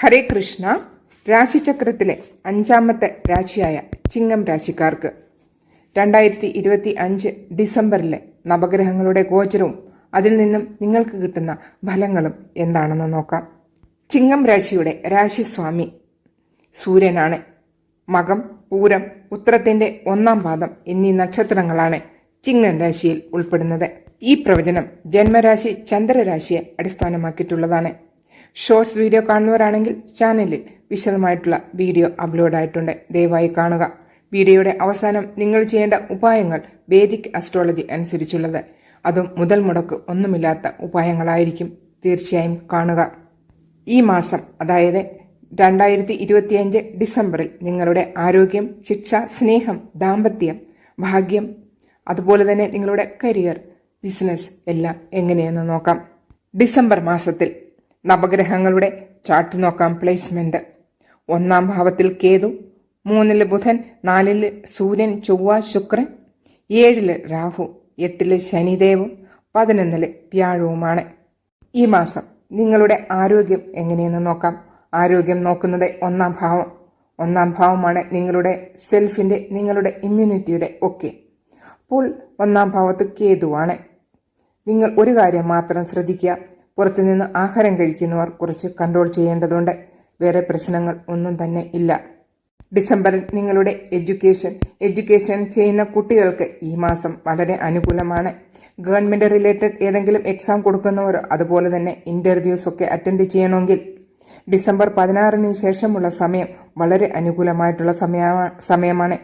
ഹരേ കൃഷ്ണ രാശിചക്രത്തിലെ അഞ്ചാമത്തെ രാശിയായ ചിങ്ങം രാശിക്കാർക്ക്. രണ്ടായിരത്തി ഇരുപത്തി അഞ്ച് ഡിസംബറിലെ നവഗ്രഹങ്ങളുടെ ഗോചരവും അതിൽ നിന്നും നിങ്ങൾക്ക് കിട്ടുന്ന ഫലങ്ങളും എന്താണെന്ന് നോക്കാം. ചിങ്ങം രാശിയുടെ രാശിസ്വാമി സൂര്യനാണ്. മകം പൂരം ഉത്രത്തിന്റെ ഒന്നാം പാദം എന്നീ നക്ഷത്രങ്ങളാണ് ചിങ്ങം രാശിയിൽ ഉൾപ്പെടുന്നത്. ഈ പ്രവചനം ജന്മരാശി ചന്ദ്രരാശിയെ അടിസ്ഥാനമാക്കിയിട്ടുള്ളതാണ്. ഷോർട്സ് വീഡിയോ കാണുന്നവരാണെങ്കിൽ ചാനലിൽ വിശദമായിട്ടുള്ള വീഡിയോ അപ്ലോഡ് ആയിട്ടുണ്ട്. ദയവായി കാണുക. വീഡിയോയുടെ അവസാനം നിങ്ങൾ ചെയ്യേണ്ട ഉപായങ്ങൾ വേദിക് അസ്ട്രോളജി അനുസരിച്ചുള്ളത്. അതും മുതൽ മുടക്ക് ഒന്നുമില്ലാത്ത ഉപായങ്ങളായിരിക്കും തീർച്ചയായും കാണുക. ഈ മാസം അതായത് രണ്ടായിരത്തി ഇരുപത്തിയഞ്ച് ഡിസംബറിൽ നിങ്ങളുടെ ആരോഗ്യം ശിക്ഷ സ്നേഹം ദാമ്പത്യം ഭാഗ്യം അതുപോലെ തന്നെ നിങ്ങളുടെ കരിയർ ബിസിനസ് എല്ലാം എങ്ങനെയെന്ന് നോക്കാം. ഡിസംബർ മാസത്തിൽ നവഗ്രഹങ്ങളുടെ ചാർട്ട് നോക്കാം പ്ലേസ്മെന്റ് ഒന്നാം ഭാവത്തിൽ കേതു മൂന്നിൽ ബുധൻ നാലിൽ സൂര്യൻ ചൊവ്വ ശുക്രൻ ഏഴിൽ രാഹു എട്ടിൽ ശനിദേവും പതിനൊന്നിൽ വ്യാഴവുമാണ്. ഈ മാസം നിങ്ങളുടെ ആരോഗ്യം എങ്ങനെയെന്ന് നോക്കാം. ആരോഗ്യം നോക്കുന്നത് ഒന്നാം ഭാവം. ഒന്നാം ഭാവമാണ് നിങ്ങളുടെ സെൽഫിന്റെ നിങ്ങളുടെ ഇമ്മ്യൂണിറ്റിയുടെ ഒക്കെ. അപ്പോൾ ഒന്നാം ഭാവത്ത് കേതുവാണ്. നിങ്ങൾ ഒരു കാര്യം മാത്രം ശ്രദ്ധിക്കുക. പുറത്തുനിന്ന് ആഹാരം കഴിക്കുന്നവർ കുറച്ച് കൺട്രോൾ ചെയ്യേണ്ടതുണ്ട്. വേറെ പ്രശ്നങ്ങൾ ഒന്നും തന്നെ ഇല്ല. ഡിസംബറിൽ നിങ്ങളുടെ എഡ്യൂക്കേഷൻ എഡ്യൂക്കേഷൻ ചെയ്യുന്ന കുട്ടികൾക്ക് ഈ മാസം വളരെ അനുകൂലമാണ്. ഗവൺമെന്റ് റിലേറ്റഡ് ഏതെങ്കിലും എക്സാം കൊടുക്കുന്നവരോ അതുപോലെ തന്നെ ഇന്റർവ്യൂസ് ഒക്കെ അറ്റൻഡ് ചെയ്യണമെങ്കിൽ ഡിസംബർ പതിനാറിന് ശേഷമുള്ള സമയം വളരെ അനുകൂലമായിട്ടുള്ള സമയ സമയമാണ്.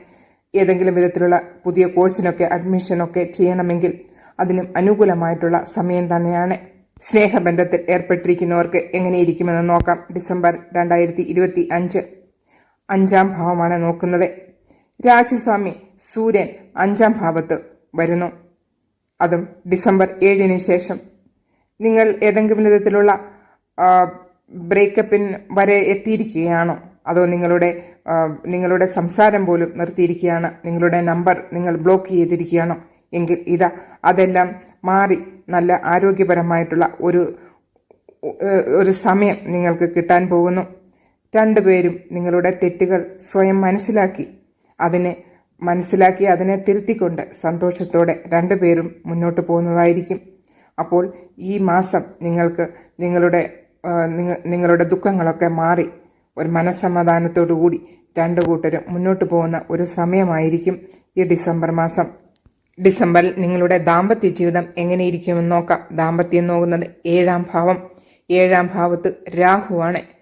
ഏതെങ്കിലും വിധത്തിലുള്ള പുതിയ കോഴ്സിനൊക്കെ അഡ്മിഷനൊക്കെ ചെയ്യണമെങ്കിൽ അതിനും അനുകൂലമായിട്ടുള്ള സമയം തന്നെയാണ്. സ്നേഹബന്ധത്തിൽ ഏർപ്പെട്ടിരിക്കുന്നവർക്ക് എങ്ങനെയിരിക്കുമെന്ന് നോക്കാം. ഡിസംബർ രണ്ടായിരത്തി ഇരുപത്തി അഞ്ച് അഞ്ചാം ഭാവമാണ് നോക്കുന്നത്. രാശിസ്വാമി സൂര്യൻ അഞ്ചാം ഭാവത്ത് വരുന്നു. അതും ഡിസംബർ ഏഴിന് ശേഷം. നിങ്ങൾ ഏതെങ്കിലും വിധത്തിലുള്ള ബ്രേക്കപ്പിൻ വരെ എത്തിയിരിക്കുകയാണോ? അതോ നിങ്ങളുടെ നിങ്ങളുടെ സംസാരം പോലും നിർത്തിയിരിക്കുകയാണ്? നിങ്ങളുടെ നമ്പർ നിങ്ങൾ ബ്ലോക്ക് ചെയ്തിരിക്കുകയാണോ? എങ്കിൽ ഇതാ അതെല്ലാം മാറി നല്ല ആരോഗ്യപരമായിട്ടുള്ള ഒരു ഒരു സമയം നിങ്ങൾക്ക് കിട്ടാൻ പോകുന്നു. രണ്ടുപേരും നിങ്ങളുടെ തെറ്റുകൾ സ്വയം മനസ്സിലാക്കി അതിനെ മനസ്സിലാക്കി അതിനെ തിരുത്തിക്കൊണ്ട് സന്തോഷത്തോടെ രണ്ടുപേരും മുന്നോട്ട് പോകുന്നതായിരിക്കും. അപ്പോൾ ഈ മാസം നിങ്ങൾക്ക് നിങ്ങളുടെ നിങ്ങളുടെ ദുഃഖങ്ങളൊക്കെ മാറി ഒരു മനസ്സമാധാനത്തോടു കൂടി രണ്ടു കൂട്ടരും മുന്നോട്ട് പോകുന്ന ഒരു സമയമായിരിക്കും ഈ ഡിസംബർ മാസം. ഡിസംബറിൽ നിങ്ങളുടെ ദാമ്പത്യ ജീവിതം എങ്ങനെയിരിക്കുമെന്ന് നോക്കാം. ദാമ്പത്യം നോക്കുന്നത് ഏഴാം ഭാവം. ഏഴാം ഭാവത്ത് രാഹുവാണ്.